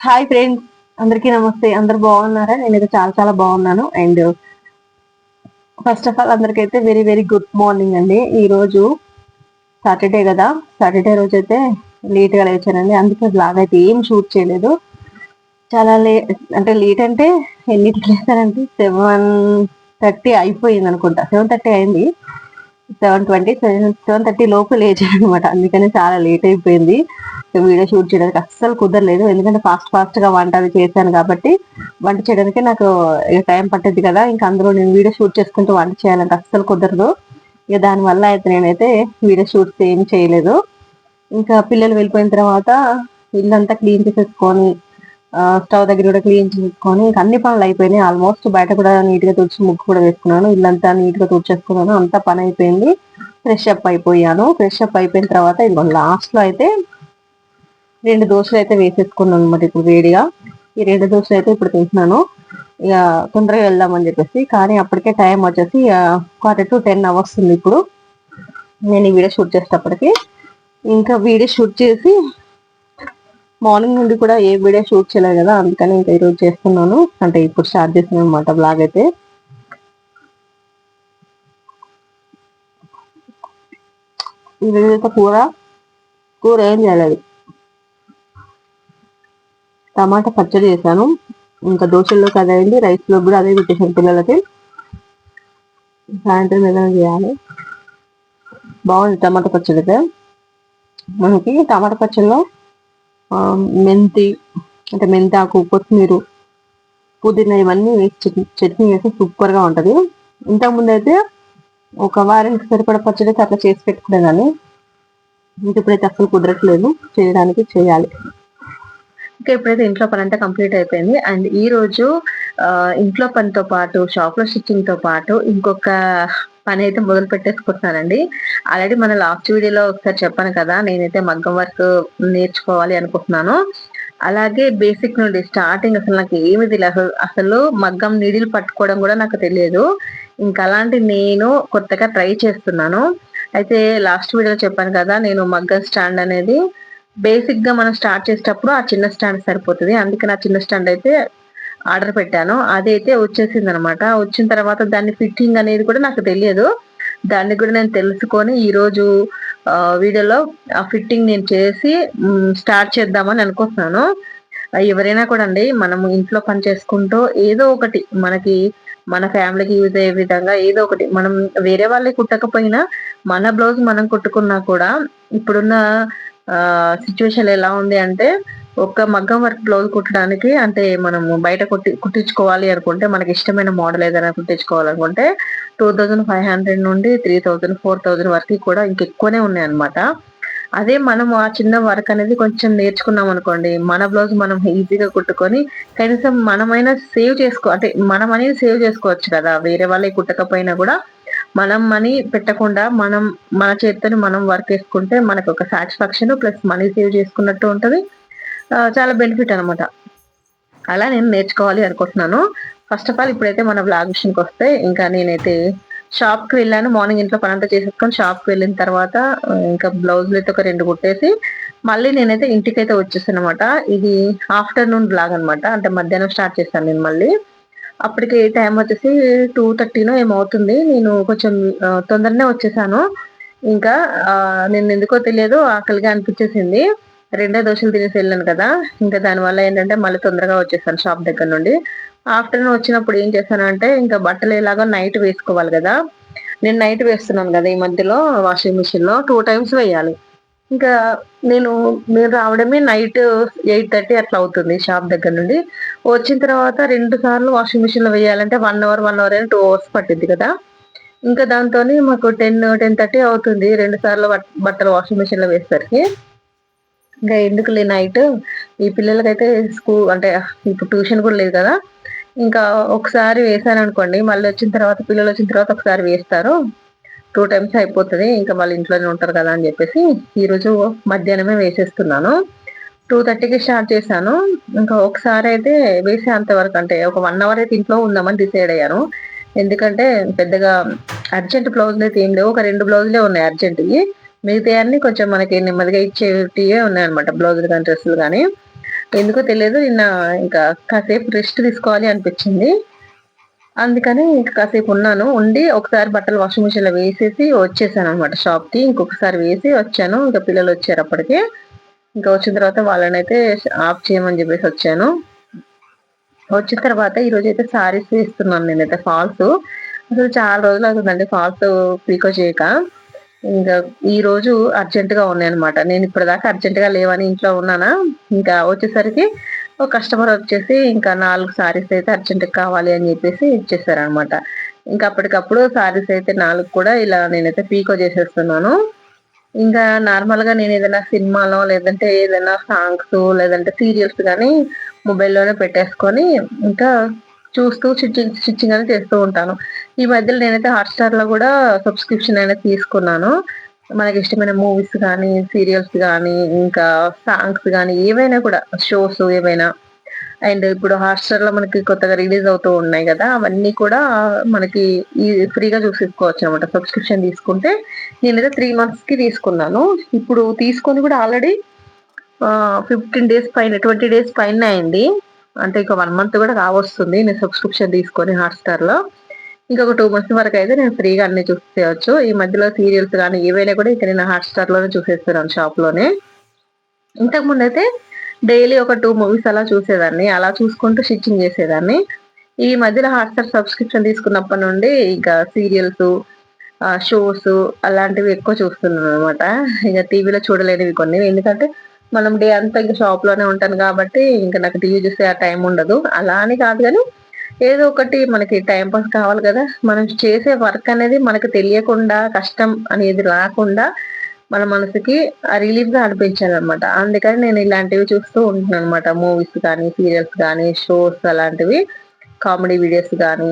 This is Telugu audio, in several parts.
హాయ్ ఫ్రెండ్స్ అందరికీ నమస్తే. అందరు బాగున్నారా? నేనైతే చాలా చాలా బాగున్నాను. అండ్ ఫస్ట్ ఆఫ్ ఆల్ అందరికైతే వెరీ వెరీ గుడ్ మార్నింగ్ అండి. ఈరోజు సాటర్డే కదా. సాటర్డే రోజు అయితే లేట్గా లేచానండి. అందుకే బ్లాగ్ అయితే ఏం షూట్ చేయలేదు. చాలా లే అంటే లేట్ అంటే ఎన్నిటికి లేచానంటే సెవెన్ థర్టీ అయిపోయింది అనుకుంటా. సెవెన్ థర్టీ అయింది. సెవెన్ ట్వంటీ సెవెన్ థర్టీ లోపు లేచాను అనమాట అందుకని చాలా లేట్ అయిపోయింది. వీడియో షూట్ చేయడానికి అస్సలు కుదరలేదు. ఎందుకంటే ఫాస్ట్ ఫాస్ట్గా వంట అది చేశాను కాబట్టి వంట చేయడానికి నాకు టైం పట్టేది కదా. ఇంకా అందులో నేను వీడియో షూట్ చేసుకుంటూ వంట చేయాలంటే అస్సలు కుదరదు. ఇక దానివల్ల అయితే నేనైతే వీడియో షూట్స్ ఏం చేయలేదు. ఇంకా పిల్లలు వెళ్ళిపోయిన తర్వాత ఇల్లంతా క్లీన్ చేసేసుకొని స్టవ్ దగ్గర కూడా క్లీన్ చేసుకొని ఇంకా అన్ని పనులు అయిపోయినాయి. ఆల్మోస్ట్ బయట కూడా నీట్గా తుడిచి ముగ్గు కూడా వేసుకున్నాను. ఇల్లంతా నీట్గా తుడిచేసుకున్నాను. అంతా పని అయిపోయింది. ఫ్రెష్ అప్ అయిపోయాను. ఫ్రెష్ అప్ అయిపోయిన తర్వాత ఇంకో లాస్ట్లో అయితే రెండు దోశలు అయితే వేసేసుకున్నాను అనమాట ఇప్పుడు వేడిగా. ఈ రెండు దోశలు అయితే ఇప్పుడు తింటున్నాను. ఇక తొందరగా వెళ్దామని చెప్పేసి కానీ అప్పటికే టైం వచ్చేసి క్వార్టర్ టు టెన్ అవర్స్ ఉంది ఇప్పుడు. నేను ఈ వీడియో షూట్ చేసేటప్పటికి. ఇంకా వీడియో షూట్ చేసి మార్నింగ్ నుండి కూడా ఏ వీడియో షూట్ చేయలేదు కదా అందుకని ఇంకా ఈరోజు చేస్తున్నాను. అంటే ఇప్పుడు స్టార్ట్ చేస్తున్నాను అనమాట బ్లాగ్ అయితే. ఈరోజు కూర కూర ఏం చేయలేదు. టమాటా పచ్చడి చేశాను. ఇంకా దోశల్లోకి అదే అయింది రైస్ కూడా అదే పెట్టేసాను పిల్లలకి. సాయంత్రం ఏదైనా చేయాలి. బాగుంది టమాటా పచ్చడి అయితే. మనకి టమాటా పచ్చడిలో మెంతి అంటే మెంతాకు కొత్తిమీర పుదీనా ఇవన్నీ వేసి చట్నీ వేస్తే సూపర్గా ఇంతకుముందు అయితే ఒక వారానికి సరిపడ పచ్చడి అట్లా చేసి పెట్టుకునేదాన్ని ఇంక ఇప్పుడైతే అసలు కుదరట్లేదు. చేయడానికి చేయాలి. ఇంకా ఇప్పుడైతే ఇంట్లో పని అంతా కంప్లీట్ అయిపోయింది. అండ్ ఈ రోజు ఇంట్లో పనితో పాటు షాప్లో స్టిచ్చింగ్తో పాటు ఇంకొక పని అయితే మొదలు పెట్టేసుకుంటున్నానండి. ఆల్రెడీ మన లాస్ట్ వీడియోలో ఒకసారి చెప్పాను కదా నేనైతే మగ్గం వర్క్ నేర్చుకోవాలి అనుకుంటున్నాను. అలాగే బేసిక్ నుండి స్టార్టింగ్ అసలు నాకు ఏమి తెలియదు అసలు మగ్గం నీడిలు పట్టుకోవడం కూడా నాకు తెలియదు ఇంకా అలాంటి నేను కొత్తగా ట్రై చేస్తున్నాను. అయితే లాస్ట్ వీడియోలో చెప్పాను కదా నేను మగ్గం స్టాండ్ అనేది బేసిక్గా మనం స్టార్ట్ చేసేటప్పుడు ఆ చిన్న స్టాండ్ సరిపోతుంది. అందుకే నా చిన్న స్టాండ్ అయితే ఆర్డర్ పెట్టాను. అదైతే వచ్చేసింది అనమాట వచ్చిన తర్వాత దాన్ని ఫిట్టింగ్ అనేది కూడా నాకు తెలియదు. దాన్ని కూడా నేను తెలుసుకొని ఈ రోజు వీడియోలో ఆ ఫిట్టింగ్ నేను చేసి స్టార్ట్ చేద్దామని అనుకుంటున్నాను. ఎవరైనా కూడా అండి మనము ఇంట్లో పని చేసుకుంటూ ఏదో ఒకటి మనకి మన ఫ్యామిలీకి యూజ్ అయ్యే విధంగా ఏదో ఒకటి మనం వేరే వాళ్ళకి కుట్టకపోయినా మన బ్లౌజ్ మనం కుట్టుకున్నా కూడా ఇప్పుడున్న సిచ్యువేషన్ ఎలా ఉంది అంటే ఒక మగ్గం వర్క్ బ్లౌజ్ కుట్టడానికి అంటే మనం బయట కుట్టి కుట్టించుకోవాలి అనుకుంటే మనకి ఇష్టమైన మోడల్ ఏదైనా కుట్టించుకోవాలనుకుంటే టూ థౌజండ్ ఫైవ్ హండ్రెడ్ నుండి త్రీ థౌజండ్ ఫోర్ థౌజండ్ వరకు కూడా ఇంకెక్కువనే ఉన్నాయన్నమాట. అదే మనం ఆ చిన్న వర్క్ అనేది కొంచెం నేర్చుకున్నాం అనుకోండి మన బ్లౌజ్ మనం ఈజీగా కుట్టుకొని కనీసం మనమైనా సేవ్ చేసుకో అంటే మనం అనేది సేవ్ చేసుకోవచ్చు కదా వేరే వాళ్ళకి కుట్టకపోయినా కూడా మనం మనీ పెట్టకుండా మనం మన చేతితో మనం వర్క్ చేసుకుంటే మనకు ఒక సాటిస్ఫాక్షన్ ప్లస్ మనీ సేవ్ చేసుకున్నట్టు ఉంటుంది. చాలా బెనిఫిట్ అనమాట అలా నేను నేర్చుకోవాలి అనుకుంటున్నాను. ఫస్ట్ ఆఫ్ ఆల్ ఇప్పుడైతే మన బ్లాగ్ విషయానికి వస్తే ఇంకా నేనైతే షాప్కి వెళ్ళాను. మార్నింగ్ ఇంట్లో పనంతా చేసేసుకొని షాప్కి వెళ్ళిన తర్వాత ఇంకా బ్లౌజ్లు అయితే ఒక రెండు కుట్టేసి మళ్ళీ నేనైతే ఇంటికైతే వచ్చేసాను అనమాట ఇది ఆఫ్టర్నూన్ బ్లాగ్ అనమాట అంటే మధ్యాహ్నం స్టార్ట్ చేశాను నేను మళ్ళీ. అప్పటికి టైం వచ్చేసి టూ థర్టీనో ఏమవుతుంది? నేను కొంచెం తొందరనే వచ్చేసాను. ఇంకా నేను ఎందుకో తెలియదు ఆకలిగా అనిపించేసింది. రెండో దోశలు తినేసి వెళ్ళాను కదా. ఇంకా దానివల్ల ఏంటంటే మళ్ళీ తొందరగా వచ్చేసాను షాప్ దగ్గర నుండి. ఆఫ్టర్నూన్ వచ్చినప్పుడు ఏం చేశానంటే ఇంకా బట్టలు ఎలాగో నైట్ వేసుకోవాలి కదా. నేను నైట్ వేస్తున్నాను కదా ఈ మధ్యలో వాషింగ్ మిషన్లో టూ టైమ్స్ వేయాలి. ఇంకా నేను మీరు రావడమే నైట్ ఎయిట్ థర్టీ అట్లా అవుతుంది షాప్ దగ్గర నుండి. వచ్చిన తర్వాత రెండు సార్లు వాషింగ్ మిషన్లో వేయాలంటే వన్ అవర్ వన్ అవర్ అని టూ అవర్స్ పట్టింది కదా. ఇంకా దాంతో మాకు టెన్ టెన్ థర్టీ అవుతుంది. రెండు సార్లు బట్టలు వాషింగ్ మిషన్లో వేసేసరికి. ఇంకా ఎందుకు లే నైట్ ఈ పిల్లలకైతే స్కూల్ అంటే ఇప్పుడు ట్యూషన్ కూడా లేదు కదా. ఇంకా ఒకసారి వేసాను అనుకోండి. మళ్ళీ వచ్చిన తర్వాత పిల్లలు వచ్చిన తర్వాత ఒకసారి వేస్తారు. టూ టైమ్స్ అయిపోతుంది ఇంకా వాళ్ళు ఇంట్లోనే ఉంటారు కదా అని చెప్పేసి ఈరోజు మధ్యాహ్నమే వేసేస్తున్నాను. టూ థర్టీకి స్టార్ట్ చేశాను. ఇంకా ఒకసారి అయితే వేసే వరకు అంటే ఒక వన్ అవర్ అయితే ఇంట్లో ఉందామని డిసైడ్ అయ్యాను. ఎందుకంటే పెద్దగా అర్జెంట్ బ్లౌజులు అయితే ఏం లేవు ఒక రెండు బ్లౌజులే ఉన్నాయి అర్జెంట్వి. మిగతా అన్ని కొంచెం మనకి నెమ్మదిగా ఇచ్చేటివే ఉన్నాయన్నమాట బ్లౌజులు కానీ డ్రెస్సులు కానీ. ఎందుకో తెలియదు నిన్న ఇంకా కాసేపు రెస్ట్ తీసుకోవాలి అనిపించింది. అందుకని కాసేపు ఉన్నాను. ఉండి ఒకసారి బట్టలు వాషింగ్ మిషన్లో వేసేసి వచ్చేసాను అనమాట షాప్కి. ఇంకొకసారి వేసి వచ్చాను. ఇంకా పిల్లలు వచ్చారు అప్పటికి. ఇంకా వచ్చిన తర్వాత వాళ్ళని అయితే ఆఫ్ చేయమని చెప్పేసి వచ్చాను. వచ్చిన తర్వాత ఈ రోజు అయితే సారీస్ వేస్తున్నాను నేనైతే ఫాల్స్ అసలు చాలా రోజులు అవుతుందండి ఫాల్స్ పీకో చేయక. ఇంకా ఈ రోజు అర్జెంట్గా ఉన్నాయి అనమాట నేను ఇప్పటిదాకా అర్జెంట్గా లేవని ఇంట్లో ఉన్నానా? ఇంకా వచ్చేసరికి ఒక కస్టమర్ వచ్చేసి ఇంకా నాలుగు సారీస్ అయితే అర్జెంట్గా కావాలి అని చెప్పేసి ఇచ్చేసారు అనమాట ఇంకా అప్పటికప్పుడు సారీస్ అయితే నాలుగు కూడా ఇలా నేనైతే పీకో చేసేస్తున్నాను. ఇంకా నార్మల్గా నేను ఏదైనా సినిమాలో లేదంటే ఏదైనా సాంగ్స్ లేదంటే సీరియల్స్ కానీ మొబైల్లోనే పెట్టేసుకొని ఇంకా చూస్తూ స్టిచ్చింగ్ స్టిచ్చింగ్ అనేది చేస్తూ ఉంటాను. ఈ మధ్యలో నేనైతే హాట్స్టార్లో కూడా సబ్స్క్రిప్షన్ అనేది తీసుకున్నాను. మనకి ఇష్టమైన మూవీస్ కానీ సీరియల్స్ కానీ ఇంకా సాంగ్స్ కానీ ఏవైనా కూడా షోస్ ఏవైనా. అండ్ ఇప్పుడు హాట్స్టార్లో మనకి కొత్తగా రిలీజ్ అవుతూ ఉన్నాయి కదా అవన్నీ కూడా మనకి ఈ ఫ్రీగా చూసేసుకోవచ్చు అనమాట సబ్స్క్రిప్షన్ తీసుకుంటే నేనైతే త్రీ మంత్స్కి తీసుకున్నాను. ఇప్పుడు తీసుకొని కూడా ఆల్రెడీ ఫిఫ్టీన్ డేస్ పైన ట్వంటీ డేస్ పైన అయింది. అంటే ఇంకా వన్ మంత్ కూడా కావస్తుంది నేను సబ్స్క్రిప్షన్ తీసుకొని హాట్స్టార్లో ఇంకొక టూ మంత్స్ వరకు అయితే నేను ఫ్రీగా అన్ని చూసేయచ్చు. ఈ మధ్యలో సీరియల్స్ కానీ ఏవైనా కూడా ఇక్కడ నేను హాట్స్టార్లోనే చూసేస్తున్నాను షాప్లోనే. ఇంతకు ముందు అయితే డైలీ ఒక టూ మూవీస్ అలా చూసేదాన్ని. అలా చూసుకుంటూ స్టిచ్చింగ్ చేసేదాన్ని. ఈ మధ్యలో హాట్స్టార్ సబ్స్క్రిప్షన్ తీసుకున్నప్పటి నుండి ఇంకా సీరియల్స్ షోస్ అలాంటివి ఎక్కువ చూస్తున్నాను అనమాట ఇంకా టీవీలో చూడలేనివి కొన్ని. ఎందుకంటే మనం డే అంతా ఇంకా షాప్లోనే ఉంటాను కాబట్టి ఇంకా నాకు టీవీ చూసే ఆ టైం ఉండదు. అలా అని కాదు కానీ ఏదో ఒకటి మనకి టైం పాస్ కావాలి కదా. మనం చేసే వర్క్ అనేది మనకు తెలియకుండా కష్టం అనేది రాకుండా మన మనసుకి రిలీఫ్గా అనిపించాలి అనమాట అందుకని నేను ఇలాంటివి చూస్తూ ఉంటున్నాను అనమాట మూవీస్ కానీ సీరియల్స్ కానీ షోస్ అలాంటివి కామెడీ వీడియోస్ కానీ.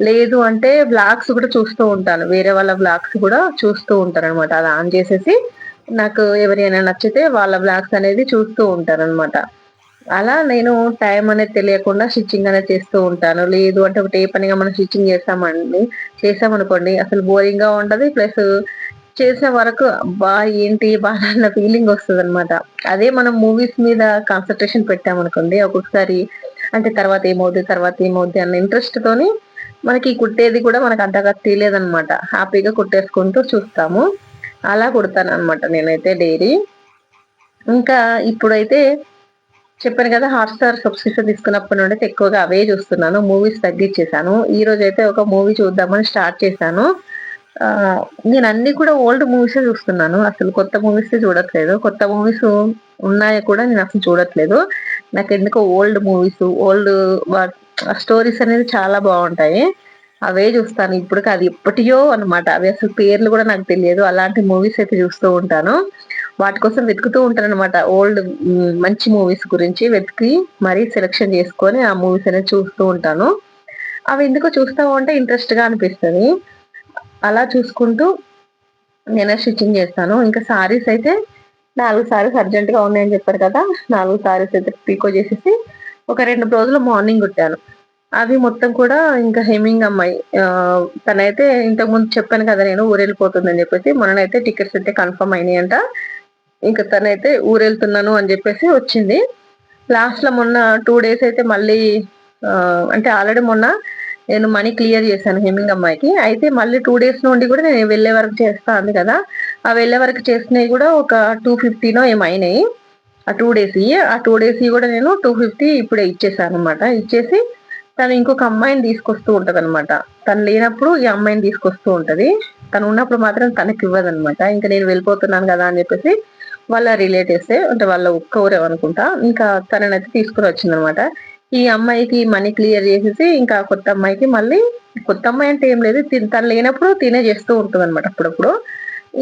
లేదు అంటే బ్లాగ్స్ కూడా చూస్తూ ఉంటాను. వేరే వాళ్ళ బ్లాగ్స్ కూడా చూస్తూ ఉంటాను అనమాట అది ఆన్ చేసేసి నాకు ఎవరైనా నచ్చితే వాళ్ళ బ్లాగ్స్ అనేది చూస్తూ ఉంటాను అనమాట అలా నేను టైం అనేది తెలియకుండా స్టిచ్చింగ్ అనేది చేస్తూ ఉంటాను. లేదు అంటే ఒకటి ఏ పనిగా మనం స్టిచ్చింగ్ చేస్తామండి చేసామనుకోండి అసలు బోరింగ్గా ఉంటది ప్లస్ చేసే వరకు బా ఏంటి బాగా అన్న ఫీలింగ్ వస్తుంది అనమాట అదే మనం మూవీస్ మీద కాన్సన్ట్రేషన్ పెట్టామనుకోండి ఒక్కొక్కసారి అంటే తర్వాత ఏమవుద్ది తర్వాత ఏమవుద్ది అన్న ఇంట్రెస్ట్ తోని మనకి కుట్టేది కూడా మనకు అంతగా తెలియదనమాట హ్యాపీగా కుట్టేసుకుంటూ చూస్తాము. అలా కుడతాను అనమాట నేనైతే డైరీ ఇంకా ఇప్పుడైతే చెప్పాను కదా హాట్స్టార్ సబ్స్క్రిప్షన్ తీసుకున్నప్పటి నుండి ఎక్కువగా అవే చూస్తున్నాను మూవీస్ తగ్గించేసాను ఈ రోజు అయితే ఒక మూవీ చూద్దామని స్టార్ట్ చేశాను. నేను అన్ని కూడా ఓల్డ్ మూవీస్ చూస్తున్నాను అసలు కొత్త మూవీస్ చూడట్లేదు. కొత్త మూవీస్ ఉన్నాయో కూడా నేను అసలు చూడట్లేదు. నాకు ఎందుకో ఓల్డ్ మూవీస్ ఓల్డ్ స్టోరీస్ అనేది చాలా బాగుంటాయి. అవే చూస్తాను ఇప్పుడు అది ఎప్పటియో అనమాట అవి అసలు పేర్లు కూడా నాకు తెలియదు. అలాంటి మూవీస్ అయితే చూస్తూ ఉంటాను. వాటి కోసం వెతుకుతూ ఉంటాను అనమాట ఓల్డ్ మంచి మూవీస్ గురించి వెతికి మరీ సెలెక్షన్ చేసుకొని ఆ మూవీస్ అనేది చూస్తూ ఉంటాను. అవి ఎందుకు చూస్తూ ఉంటే ఇంట్రెస్ట్గా అనిపిస్తుంది. అలా చూసుకుంటూ నేను స్టిచ్చింగ్ చేస్తాను. ఇంకా సారీస్ అయితే నాలుగు సారీస్ అర్జెంట్గా ఉన్నాయని చెప్పారు కదా నాలుగు సారీస్ అయితే పీకో చేసేసి ఒక రెండు రోజులు మార్నింగ్ కుట్టాను. అవి మొత్తం కూడా ఇంకా హెమింగ్ అమ్మాయి తనైతే ఇంతకుముందు చెప్పాను కదా నేను ఊరెళ్ళిపోతుందని చెప్పేసి మొన్ననైతే టికెట్స్ అయితే కన్ఫర్మ్ అయినాయి అంట ఇంకా తనైతే ఊరెళ్తున్నాను అని చెప్పేసి వచ్చింది. లాస్ట్లో మొన్న టూ డేస్ అయితే మళ్ళీ అంటే ఆల్రెడీ మొన్న నేను మనీ క్లియర్ చేశాను హెమింగ్ అమ్మాయికి. అయితే మళ్ళీ టూ డేస్ నుండి కూడా నేను వెళ్ళే వరకు చేస్తా అంది కదా. ఆ వెళ్ళే వరకు చేసినవి కూడా ఒక టూ ఫిఫ్టీనో ఏమైనాయి ఆ టూ డేస్ ఆ టూ డేస్ కూడా నేను టూ ఫిఫ్టీ ఇప్పుడే ఇచ్చేసాను అనమాట ఇచ్చేసి తను ఇంకొక అమ్మాయిని తీసుకొస్తూ ఉంటది అనమాట తను లేనప్పుడు ఈ అమ్మాయిని తీసుకొస్తూ ఉంటది. తను ఉన్నప్పుడు మాత్రం తనకి ఇవ్వదు అనమాట ఇంకా నేను వెళ్ళిపోతున్నాను కదా అని చెప్పేసి వాళ్ళ రిలేటివ్స్ అంటే వాళ్ళ ఒక్క ఊరే అనుకుంటా ఇంకా తననైతే తీసుకుని వచ్చిందనమాట. ఈ అమ్మాయికి మనీ క్లియర్ చేసేసి ఇంకా కొత్త అమ్మాయికి మళ్ళీ కొత్త అమ్మాయి అంటే ఏం లేదు తను లేనప్పుడు తినే చేస్తూ ఉంటుంది అనమాట అప్పుడప్పుడు.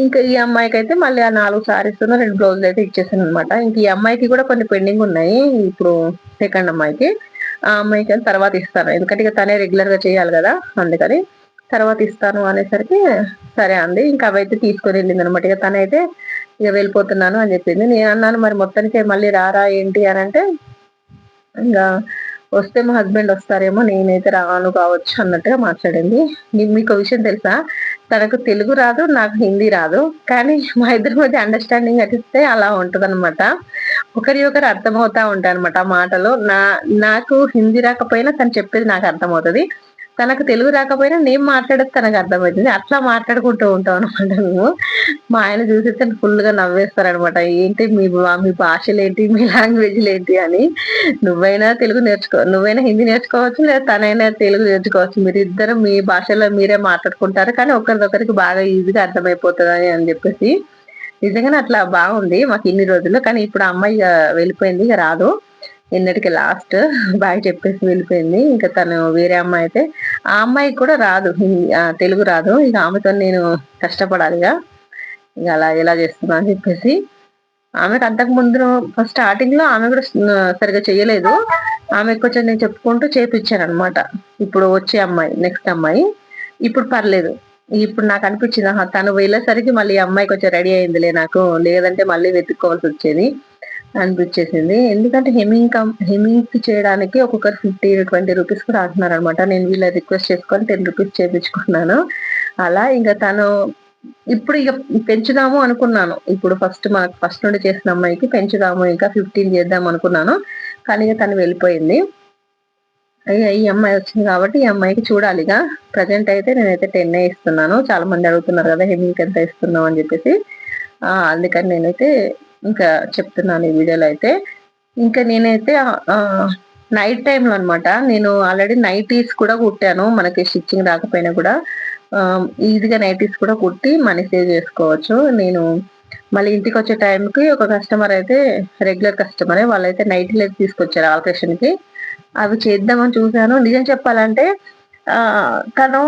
ఇంకా ఈ అమ్మాయికి అయితే మళ్ళీ ఆ నాలుగు సారీస్ రెండు బ్లౌజులు అయితే ఇచ్చేసాను అనమాట ఇంక ఈ అమ్మాయికి కూడా కొన్ని పెండింగ్ ఉన్నాయి ఇప్పుడు సెకండ్ అమ్మాయికి. ఆ అమ్మాయికి తర్వాత ఇస్తాను. ఎందుకంటే ఇక తనే రెగ్యులర్గా చేయాలి కదా అందుకని తర్వాత ఇస్తాను అనేసరికి సరే అంది. ఇంకా అవైతే తీసుకొని వెళ్ళింది అనమాట ఇక తనైతే ఇక వెళ్ళిపోతున్నాను అని చెప్పింది. నేను అన్నాను మరి మొత్తానికి మళ్ళీ రారా ఏంటి? అని అంటే ఇంకా వస్తే మా హస్బెండ్ వస్తారేమో నేనైతే రాను కావచ్చు అన్నట్టుగా మాట్లాడింది. మీకు విషయం తెలుసా? తనకు తెలుగు రాదు నాకు హిందీ రాదు. కానీ మా ఇద్దరి మధ్య అండర్స్టాండింగ్ అటిస్తే అలా ఉంటదన్నమాట. ఒకరి ఒకరు అర్థమవుతా ఉంటాయి అనమాట మాటలు. నా నాకు హిందీ రాకపోయినా తను చెప్పేది నాకు అర్థమవుతుంది. తనకు తెలుగు రాకపోయినా నేను మాట్లాడేది తనకు అర్థమవుతుంది. అట్లా మాట్లాడుకుంటూ ఉంటాం అనమాట మేము మా ఆయన చూసేస్తే ఫుల్గా నవ్వేస్తారనమాట ఏంటి మీ మీ భాషలు ఏంటి మీ లాంగ్వేజ్లు ఏంటి అని. నువ్వైనా తెలుగు నేర్చుకో నువ్వైనా హిందీ నేర్చుకోవచ్చు లేదా తనైనా తెలుగు నేర్చుకోవచ్చు. మీరు ఇద్దరు మీ భాషలో మీరే మాట్లాడుకుంటారు కానీ ఒకరిదొకరికి బాగా ఈజీగా అర్థమైపోతుంది అని చెప్పేసి. నిజంగానే అట్లా బాగుంది మాకు ఇన్ని రోజులు కానీ ఇప్పుడు ఆ అమ్మాయి ఇక వెళ్ళిపోయింది ఇక రాదు. ఎన్నటికీ లాస్ట్ బాగా చెప్పేసి వెళ్ళిపోయింది. ఇంకా తను వేరే అమ్మాయి అయితే ఆ అమ్మాయికి కూడా రాదు హిందీ తెలుగు రాదు. ఇక ఆమెతో నేను కష్టపడాలిగా. ఇక అలా ఎలా చేస్తున్నా అని చెప్పేసి. ఆమెకు అంతకు ముందు ఫస్ట్ స్టార్టింగ్లో ఆమె కూడా సరిగా చేయలేదు ఆమెకు కొంచెం నేను చెప్పుకుంటూ చేపించాను అనమాట ఇప్పుడు వచ్చే అమ్మాయి నెక్స్ట్ అమ్మాయి. ఇప్పుడు పర్లేదు. ఇప్పుడు నాకు అనిపించింది తను వెళ్ళేసరికి మళ్ళీ ఈ అమ్మాయి కొంచెం రెడీ అయిందిలే నాకు. లేదంటే మళ్ళీ వెతుక్కోవాల్సి వచ్చేది. అనిపించేసింది. ఎందుకంటే హెమింగ్ కం హెమింగ్ చేయడానికి ఒక్కొక్కరు ఫిఫ్టీ ట్వంటీ రూపీస్ కూడా అంటున్నారు అనమాట నేను వీళ్ళ రిక్వెస్ట్ చేసుకొని టెన్ రూపీస్ చేపించుకున్నాను. అలా ఇంకా తను ఇప్పుడు ఇక పెంచుదాము అనుకున్నాను. ఇప్పుడు ఫస్ట్ మనకు ఫస్ట్ నుండి చేసిన అమ్మాయికి పెంచుదాము ఇంకా ఫిఫ్టీన్ చేద్దాం అనుకున్నాను. కానీ ఇక తను వెళ్ళిపోయింది. ఈ అమ్మాయి వచ్చింది కాబట్టి ఈ అమ్మాయికి చూడాలిగా ప్రజెంట్ అయితే నేనైతే టెన్ ఇస్తున్నాను. చాలా మంది అడుగుతున్నారు కదా హెమింగ్ ఎంత ఇస్తున్నాం అని చెప్పేసి. అందుకని నేనైతే ఇంకా చెప్తున్నాను ఈ వీడియోలో అయితే. ఇంకా నేనైతే నైట్ టైంలో అనమాట నేను ఆల్రెడీ నైటీస్ కూడా కుట్టాను. మనకి స్టిచ్చింగ్ రాకపోయినా కూడా ఈజీగా నైటీస్ కూడా కుట్టి మనీ సేవ్ చేసుకోవచ్చు. నేను మళ్ళీ ఇంటికి వచ్చే టైంకి ఒక కస్టమర్ అయితే రెగ్యులర్ కస్టమరే వాళ్ళైతే నైటీలు అయితే తీసుకొచ్చారు ఆల్ట్రేషన్కి అవి చేద్దామని చూశాను. నిజం చెప్పాలంటే తను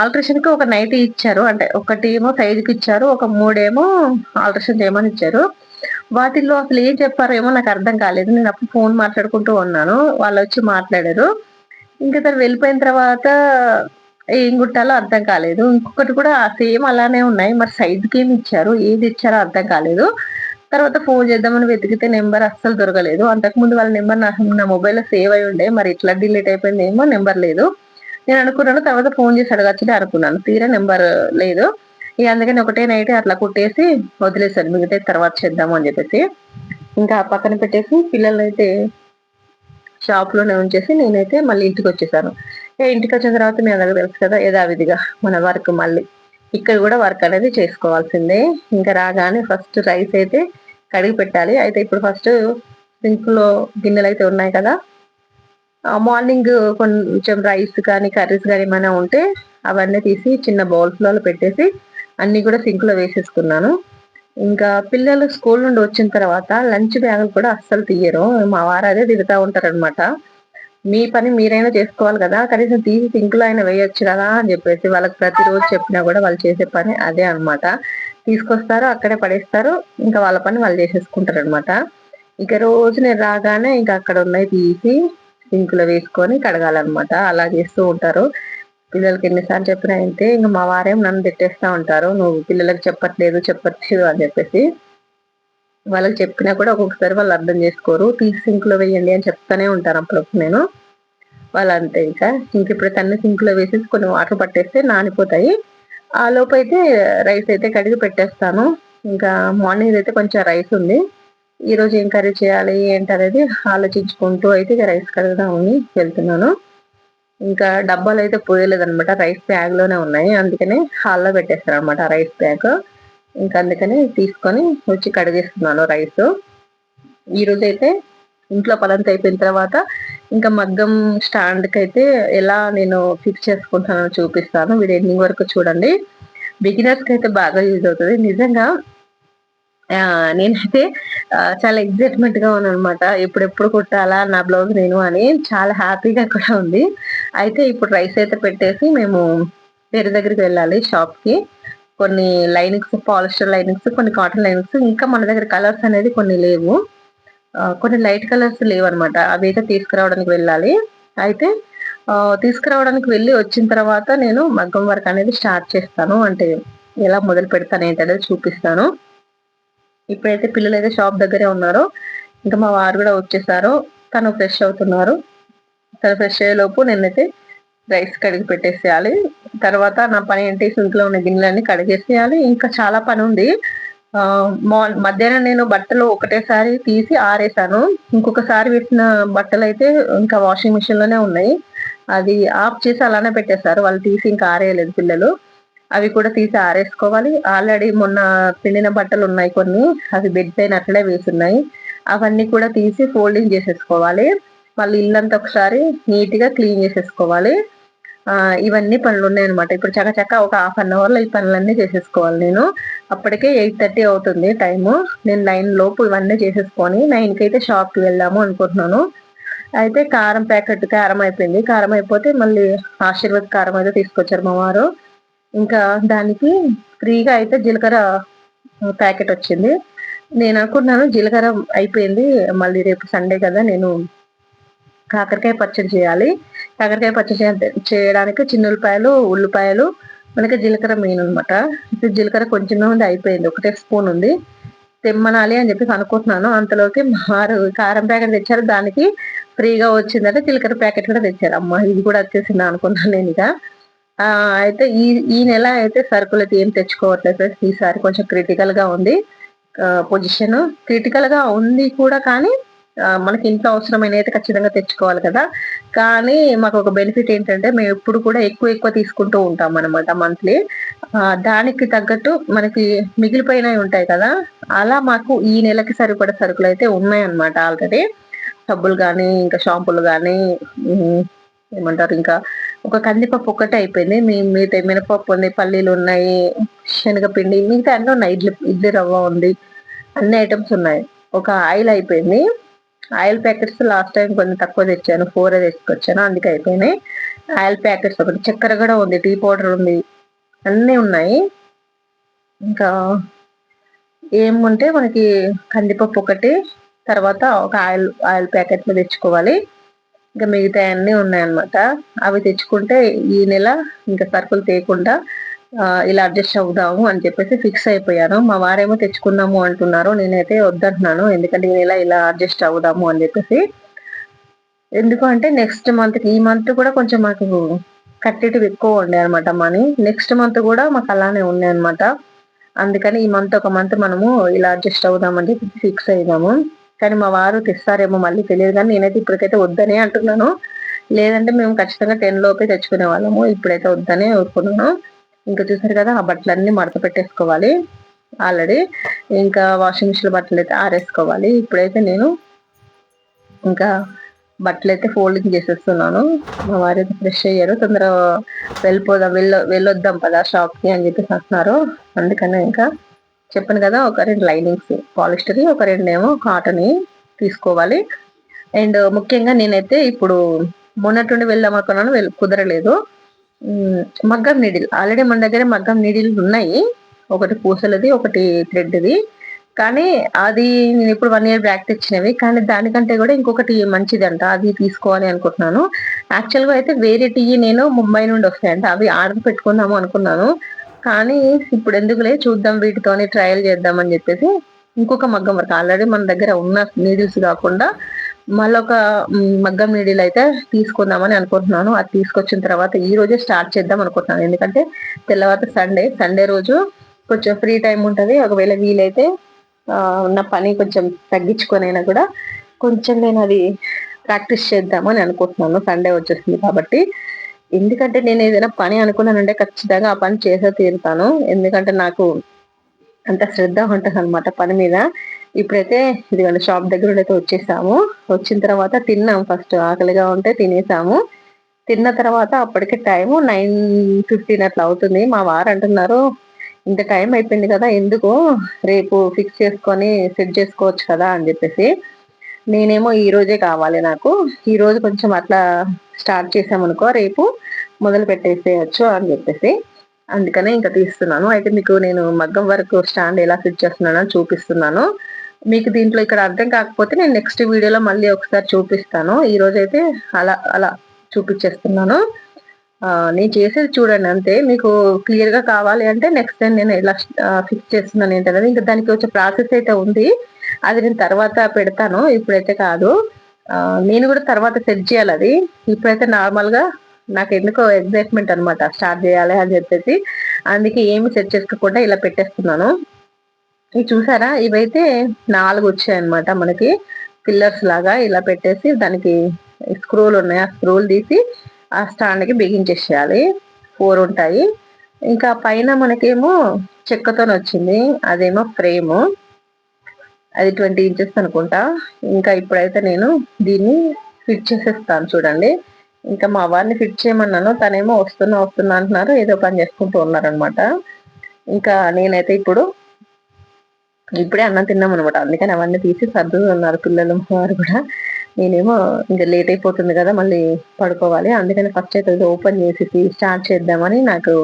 ఆల్ట్రేషన్కి ఒక నైటీ ఇచ్చారు. అంటే ఒకటి ఏమో సైజుకి ఇచ్చారు. ఒక మూడేమో ఆల్ట్రేషన్ చేయమని ఇచ్చారు. వాటిల్లో అసలు ఏం చెప్పారో ఏమో నాకు అర్థం కాలేదు. నేను అప్పుడు ఫోన్ మాట్లాడుకుంటూ ఉన్నాను. వాళ్ళు వచ్చి మాట్లాడారు. ఇంకా తను వెళ్ళిపోయిన తర్వాత ఏం కుట్టాలో అర్థం కాలేదు. ఇంకొకటి కూడా సేమ్ అలానే ఉన్నాయి. మరి సైజుకి ఏమి ఇచ్చారు? ఏది ఇచ్చారో అర్థం కాలేదు. తర్వాత ఫోన్ చేద్దామని వెతికితే నెంబర్ అస్సలు దొరకలేదు. అంతకుముందు వాళ్ళ నెంబర్ నా నా మొబైల్లో సేవ్ అయి ఉండే. మరి ఇట్లా డిలీట్ అయిపోయింది ఏమో నెంబర్ లేదు. నేను అనుకున్నాను తర్వాత ఫోన్ చేసి అడగచ్చులే అనుకున్నాను. తీరా నెంబర్ లేదు. ఇక అందుకని ఒకటే నైట్ అట్లా కుట్టేసి వదిలేసాను మిగతా తర్వాత చేద్దాము అని చెప్పేసి ఇంకా పక్కన పెట్టేసి పిల్లలైతే షాప్లోనే షాప్లోనే ఉంచేసి నేనైతే మళ్ళీ ఇంటికి వచ్చేసాను. ఏ ఇంటికి వచ్చిన తర్వాత మీ అందరికీ తెలుసు కదా యథావిధిగా మన వర్క్ మళ్ళీ. ఇక్కడ కూడా వర్క్ అనేది చేసుకోవాల్సిందే. ఇంకా రాగానే ఫస్ట్ రైస్ అయితే కడిగి పెట్టాలి. అయితే ఇప్పుడు ఫస్ట్ సింక్లో గిన్నెలు అయితే ఉన్నాయి కదా. మార్నింగ్ కొంచెం రైస్ కానీ కర్రీస్ కానీ ఏమైనా ఉంటే అవన్నీ తీసి చిన్న బౌల్స్లలో పెట్టేసి అన్ని కూడా సింక్లో వేసేసుకున్నాను. ఇంకా పిల్లలు స్కూల్ నుండి వచ్చిన తర్వాత లంచ్ బ్యాగులు కూడా అస్సలు తీయరు. మా వారు అదే తిడుతూ ఉంటారనమాట మీ పని మీరైనా చేసుకోవాలి కదా కనీసం తీసి సింకులో అయినా వేయొచ్చు కదా అని చెప్పేసి వాళ్ళకి ప్రతిరోజు చెప్పినా కూడా వాళ్ళు చేసే పని అదే అన్నమాట. తీసుకొస్తారు అక్కడే పడేస్తారు. ఇంకా వాళ్ళ పని వాళ్ళు చేసేసుకుంటారు అనమాట ఇక రోజు నేను రాగానే ఇంకా అక్కడ ఉన్నాయి తీసి సింకులో వేసుకొని కడగాలన్నమాట. అలా చేస్తూ ఉంటారు. పిల్లలకి ఎన్నిసార్లు చెప్పినా అయితే ఇంకా మా వారేం నన్ను తిట్టేస్తా ఉంటారు నువ్వు పిల్లలకు చెప్పట్లేదు చెప్పట్లేదు అని చెప్పేసి వాళ్ళకి చెప్పినా కూడా ఒక్కొక్కసారి వాళ్ళు అర్థం చేసుకోరు. తీసి సింక్లో వేయండి అని చెప్తానే ఉంటాను అప్పుడప్పుడు నేను. వాళ్ళు అంతే ఇంకా. ఇంక ఇప్పుడు తన్ని సింక్లో వేసేసి కొన్ని వాటర్ పట్టేస్తే నానిపోతాయి. ఆ లోపు అయితే రైస్ అయితే కడిగి పెట్టేస్తాను. ఇంకా మార్నింగ్ అయితే కొంచెం రైస్ ఉంది. ఈ రోజు ఏం కర్రీ చేయాలి ఏంటనేది ఆలోచించుకుంటూ అయితే ఇక రైస్ కడగదామని వెళ్తున్నాను. ఇంకా డబ్బాలు అయితే పోయలేదు అనమాట రైస్ బ్యాగ్లోనే ఉన్నాయి. అందుకనే హాల్లో పెట్టేస్తాను అనమాట రైస్ బ్యాగ్. ఇంకా అందుకని తీసుకొని వచ్చి కడిగేస్తున్నాను రైస్. ఈ అయితే ఇంట్లో పలంత అయిపోయిన తర్వాత ఇంకా మగ్గం స్టాండ్కి అయితే ఎలా నేను ఫిక్స్ చేసుకుంటానో చూపిస్తాను. వీడియో ఎండింగ్ వరకు చూడండి. బిగినర్స్కి అయితే బాగా యూజ్ అవుతుంది. నిజంగా నేనైతే చాలా ఎగ్జైట్మెంట్గా ఉన్నాను అనమాట ఎప్పుడెప్పుడు కుట్టాలా నా బ్లౌజ్ నేను అని చాలా హ్యాపీగా కూడా ఉంది. అయితే ఇప్పుడు రైస్ అయితే పెట్టేసి మేము వేరే దగ్గరికి వెళ్ళాలి షాప్కి. కొన్ని లైనింగ్స్ పాలిస్టర్ లైనింగ్స్ కొన్ని కాటన్ లైనింగ్స్ ఇంకా మన దగ్గర కలర్స్ అనేది కొన్ని లేవు. కొన్ని లైట్ కలర్స్ లేవు అనమాట అవి అయితే తీసుకురావడానికి వెళ్ళాలి. అయితే తీసుకురావడానికి వెళ్ళి వచ్చిన తర్వాత నేను మగ్గం వర్క్ అనేది స్టార్ట్ చేస్తాను. అంటే ఎలా మొదలు పెడతాను ఏంటనేది చూపిస్తాను. ఇప్పుడైతే పిల్లలు అయితే షాప్ దగ్గరే ఉన్నారు. ఇంకా మా వారు కూడా వచ్చేసారు. తను ఫ్రెష్ అవుతున్నారు. తను ఫ్రెష్ అయ్యేలోపు నేనైతే రైస్ కడిగి పెట్టేసేయాలి. తర్వాత నా పని ఏంటి? సింక్లో ఉన్న గిన్నెలన్నీ కడిగేసేయాలి. ఇంకా చాలా పని ఉంది. మధ్యాహ్నం నేను బట్టలు ఒకటేసారి తీసి ఆరేసాను. ఇంకొకసారి పెట్టిన బట్టలు అయితే ఇంకా వాషింగ్ మిషన్లోనే ఉన్నాయి. అది ఆఫ్ చేసి అలానే పెట్టేశారు. వాళ్ళు తీసి ఇంకా ఆరేయలేదు పిల్లలు. అవి కూడా తీసి ఆరేసుకోవాలి. ఆల్రెడీ మొన్న పిండిన బట్టలు ఉన్నాయి కొన్ని. అవి బెడ్ పైన అట్లే వేసున్నాయి అవన్నీ కూడా తీసి ఫోల్డింగ్ చేసేసుకోవాలి. మళ్ళీ ఇల్లంతా ఒకసారి నీట్గా క్లీన్ చేసేసుకోవాలి ఇవన్నీ పనులు ఉన్నాయి అనమాట ఇప్పుడు చక్క ఒక హాఫ్ అన్ అవర్లో ఈ పనులన్నీ చేసేసుకోవాలి నేను. అప్పటికే ఎయిట్ థర్టీ అవుతుంది టైము. నేను నైన్ లోపు ఇవన్నీ చేసేసుకొని నైన్కి అయితే షాప్కి వెళ్దాము అనుకుంటున్నాను. అయితే కారం ప్యాకెట్ కారం అయిపోయింది. కారం అయిపోతే మళ్ళీ ఆశీర్వాద్ కారం అయితే తీసుకొచ్చారు మా వారు. ఇంకా దానికి ఫ్రీగా అయితే జీలకర్ర ప్యాకెట్ వచ్చింది. నేను అనుకున్నాను జీలకర్ర అయిపోయింది. మళ్ళీ రేపు సండే కదా నేను కాకరకాయ పచ్చడి చేయాలి. కాకరకాయ పచ్చడి చేయడానికి చిన్న ఉల్లిపాయలు ఉల్లిపాయలు మనకి జీలకర్ర మెయిన్ అనమాట ఇప్పుడు జీలకర్ర కొంచెమే ఉంది అయిపోయింది. ఒకటే స్పూన్ ఉంది. తెమ్మనాలి అని చెప్పి అనుకుంటున్నాను. అంతలోకి మారు కారం ప్యాకెట్ తెచ్చారు. దానికి ఫ్రీగా వచ్చిందంటే జీలకర్ర ప్యాకెట్ కూడా తెచ్చారు. అమ్మ ఇది కూడా వచ్చేసింది అనుకున్నాను నేను ఇక. అయితే ఈ ఈ నెల అయితే సరుకులు ఏం తెచ్చుకోవట్లేదు ఈసారి కొంచెం క్రిటికల్గా ఉంది. పొజిషన్ క్రిటికల్గా ఉంది కూడా కానీ మనకి ఇంట్లో అవసరమైన అయితే ఖచ్చితంగా తెచ్చుకోవాలి కదా. కానీ మాకు ఒక బెనిఫిట్ ఏంటంటే మేము ఎప్పుడు కూడా ఎక్కువ ఎక్కువ తీసుకుంటూ ఉంటాం అనమాట మంత్లీ దానికి తగ్గట్టు మనకి మిగిలిపోయినవి ఉంటాయి కదా. అలా మాకు ఈ నెలకి సరిపడే సరుకులు అయితే ఉన్నాయన్నమాట ఆల్రెడీ సబ్బులు కానీ ఇంకా షాంపులు కానీ ఏమంటారు ఇంకా ఒక కందిపప్పు ఒకటి అయిపోయింది. మీ మిగతా మినపప్పు ఉంది పల్లీలు ఉన్నాయి శనగపిండి మిగతా అన్నీ ఉన్నాయి. ఇడ్లీ ఇడ్లీ రవ్వ ఉంది. అన్ని ఐటమ్స్ ఉన్నాయి. ఒక ఆయిల్ అయిపోయింది. ఆయిల్ ప్యాకెట్స్ లాస్ట్ టైం కొంచెం తక్కువ తెచ్చాను. ఫోర్ తెచ్చుకొచ్చాను అందుకే అయిపోయినాయి. ఆయిల్ ప్యాకెట్స్ ఒకటి. చక్కెర కూడా ఉంది. టీ పౌడర్ ఉంది. అన్నీ ఉన్నాయి. ఇంకా ఏముంటే మనకి కందిపప్పు ఒకటి. తర్వాత ఒక ఆయిల్ ఆయిల్ ప్యాకెట్లు తెచ్చుకోవాలి. ఇంకా మిగతా అన్నీ ఉన్నాయన్నమాట. అవి తెచ్చుకుంటే ఈ నెల ఇంకా సరుకులు తేకుండా ఇలా అడ్జస్ట్ అవుదాము అని చెప్పేసి ఫిక్స్ అయిపోయాను. మా వారేమో తెచ్చుకుందాము అంటున్నారు నేనైతే వద్దంటున్నాను. ఎందుకంటే ఈ నెల ఇలా అడ్జస్ట్ అవుదాము అని చెప్పేసి. ఎందుకు అంటే నెక్స్ట్ మంత్ ఈ మంత్ కూడా కొంచెం మాకు కట్టేటివి ఎక్కువ ఉండే అనమాట మనీ నెక్స్ట్ మంత్ కూడా మాకు అలానే ఉన్నాయి అనమాట అందుకని ఈ మంత్ ఒక మంత్ మనము ఇలా అడ్జస్ట్ అవుదామని చెప్పి ఫిక్స్ అయిదాము కానీ మా వారు తెస్తారేమో మళ్ళీ తెలియదు కానీ నేనైతే ఇప్పటికైతే వద్దనే అంటున్నాను. లేదంటే మేము ఖచ్చితంగా టెన్ లోపే తెచ్చుకునే వాళ్ళము. ఇప్పుడైతే వద్దనే ఊరుకున్నాను. ఇంకా చూసారు కదా ఆ బట్టలన్నీ మడత పెట్టేసుకోవాలి ఆల్రెడీ. ఇంకా వాషింగ్ మిషన్ బట్టలు అయితే ఆరేసుకోవాలి. ఇప్పుడైతే నేను ఇంకా బట్టలు అయితే ఫోల్డింగ్ చేసేస్తున్నాను. మా వారు అయితే ఫ్రెష్ అయ్యారు. తొందరగా వెళ్ళిపోదాం వెళ్ళ వెళ్ళొద్దాం పదా షాప్కి అని చెప్పేసి అంటున్నారు. అందుకనే ఇంకా చెప్పాను కదా ఒక రెండు లైనింగ్స్ పాలిస్టర్ ఒక రెండు ఏమో కాటన్ తీసుకోవాలి. అండ్ ముఖ్యంగా నేనైతే ఇప్పుడు మొన్నటి వెళ్దాం అనుకున్నాను కుదరలేదు. మగ్గం నీడిల్ ఆల్రెడీ మన దగ్గర మగ్గం నీడిల్ ఉన్నాయి. ఒకటి పూసలది ఒకటి థ్రెడ్ది కానీ అది నేను ఇప్పుడు వన్ ఇయర్ బ్యాక్ తెచ్చినవి. కానీ దానికంటే కూడా ఇంకొకటి మంచిది అంట అది తీసుకోవాలి అనుకుంటున్నాను. యాక్చువల్గా అయితే వేరే టీ నేను ముంబై నుండి వస్తాయంట అవి ఆర్డర్ పెట్టుకుందాము అనుకున్నాను. కానీ ఇప్పుడు ఎందుకులే చూద్దాం వీటితోనే ట్రయల్ చేద్దాం అని చెప్పేసి ఇంకొక మగ్గం వర్క్. ఆల్రెడీ మన దగ్గర ఉన్న నీడిల్స్ కాకుండా మళ్ళొక మగ్గం నీడిల్ అయితే తీసుకుందామని అనుకుంటున్నాను. అది తీసుకొచ్చిన తర్వాత ఈ రోజే స్టార్ట్ చేద్దాం అనుకుంటున్నాను. ఎందుకంటే తెల్లవారు సండే సండే రోజు కొంచెం ఫ్రీ టైం ఉంటుంది. ఒకవేళ వీలైతే నా పని కొంచెం తగ్గించుకొని అయినా కూడా కొంచెం నేను అది ప్రాక్టీస్ చేద్దామని అనుకుంటున్నాను. సండే వచ్చేసింది కాబట్టి ఎందుకంటే నేను ఏదైనా పని అనుకున్నానంటే ఖచ్చితంగా ఆ పని చేసే తీరుతాను. ఎందుకంటే నాకు అంత శ్రద్ధ ఉంటుంది అనమాట పని మీద. ఇప్పుడైతే ఇదిగోండి షాప్ దగ్గర అయితే వచ్చేసాము. వచ్చిన తర్వాత తిన్నాం ఫస్ట్. ఆకలిగా ఉంటే తినేసాము. తిన్న తర్వాత అప్పటికే టైము నైన్ ఫిఫ్టీన్ అట్లా అవుతుంది. మా వారు అంటున్నారు ఇంత టైం అయిపోయింది కదా ఎందుకు రేపు ఫిక్స్ చేసుకొని సెట్ చేసుకోవచ్చు కదా? అని చెప్పేసి. నేనేమో ఈ రోజే కావాలి నాకు. ఈ రోజు కొంచెం అట్లా స్టార్ట్ చేసామనుకో రేపు మొదలు పెట్టేసేయచ్చు అని చెప్పేసి అందుకనే ఇంకా తీస్తున్నాను. అయితే మీకు నేను మగ్గం వరకు స్టాండ్ ఎలా ఫిట్ చేస్తున్నానో చూపిస్తున్నాను. మీకు దీంట్లో ఇక్కడ అర్థం కాకపోతే నేను నెక్స్ట్ వీడియోలో మళ్ళీ ఒకసారి చూపిస్తాను. ఈ అయితే అలా అలా చూపించేస్తున్నాను. నేను చేసేది చూడండి అంతే. మీకు క్లియర్గా కావాలి అంటే నెక్స్ట్ టైం నేను ఎలా ఫిక్స్ చేస్తున్నాను ఏంటనేది ఇంకా దానికి వచ్చే ప్రాసెస్ అయితే ఉంది. అది నేను తర్వాత పెడతాను. ఇప్పుడైతే కాదు. నేను కూడా తర్వాత సెట్ చేయాలి అది. ఇప్పుడైతే నార్మల్గా నాకు ఎందుకో ఎగ్జైట్మెంట్ అనమాట స్టార్ట్ చేయాలి అని చెప్పేసి అందుకే ఏమి సెట్ చేసుకోకుండా ఇలా పెట్టేస్తున్నాను. ఇవి చూసారా? ఇవైతే నాలుగు వచ్చాయన్నమాట మనకి. పిల్లర్స్ లాగా ఇలా పెట్టేసి దానికి స్క్రూలు ఉన్నాయి. ఆ స్క్రూలు తీసి ఆ స్టాండ్కి బిగించేసేయాలి ఫోర్ ఉంటాయి. ఇంకా పైన మనకేమో చెక్కతో వచ్చింది. అదేమో ఫ్రేము అది ట్వంటీ ఇంచెస్ అనుకుంటా. ఇంకా ఇప్పుడైతే నేను దీన్ని ఫిట్ చేసేస్తాను చూడండి. ఇంకా మా వారిని ఫిట్ చేయమన్నాను. తనేమో వస్తున్నా వస్తున్నా అంటున్నారు. ఏదో పని చేసుకుంటూ ఉన్నారనమాట ఇంకా నేనైతే ఇప్పుడు ఇప్పుడే అన్నం తిన్నాం అనమాట అందుకని అవన్నీ తీసి సర్దుతున్నారు పిల్లలు మా వారు కూడా. నేనేమో ఇంకా లేట్ అయిపోతుంది కదా మళ్ళీ పడుకోవాలి. అందుకని ఫస్ట్ అయితే ఓపెన్ చేసి స్టార్ట్ చేద్దామని నాకు